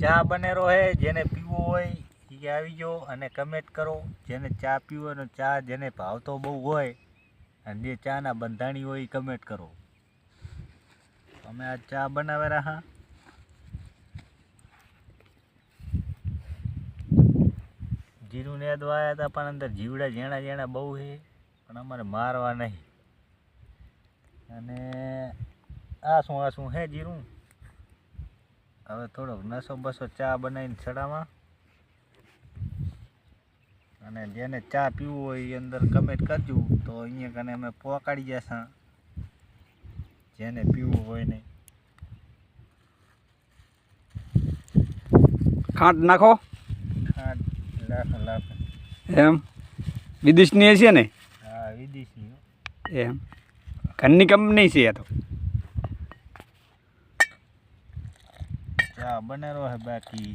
ચા બનેરો હે, જેને પીવો હોય એ આવી જાઓ અને કમેન્ટ કરો. જેને ચા પીવો એનો ચા જેને ભાવતો બહુ હોય, અને જે ચાના બંધાણી હોય એ કમેન્ટ કરો. અમે આ ચા બનાવે રહ્યા જીરું ને દવાયા હતા, પણ અંદર જીવડા ઝેણા ઝેણા બહુ છે પણ અમારે મારવા નહીં. અને આ શું આ શું હે જીરું? હવે થોડોક નસો બસો ચા બનાવીને છડામાં અને જેને ચા પીવું હોય એ અંદર કમેન્ટ કરજો. તો અહીંયા કને અમે પોકાડી જશા. જેને પીવું હોય ને. ખાંડ નાખો. ખાંડ લાખ લાખ એમ? વિદેશની છે ને? હા વિદેશની એમ. ઘરની કંપની છે આ તો. ચા બનેરો હે બાકી.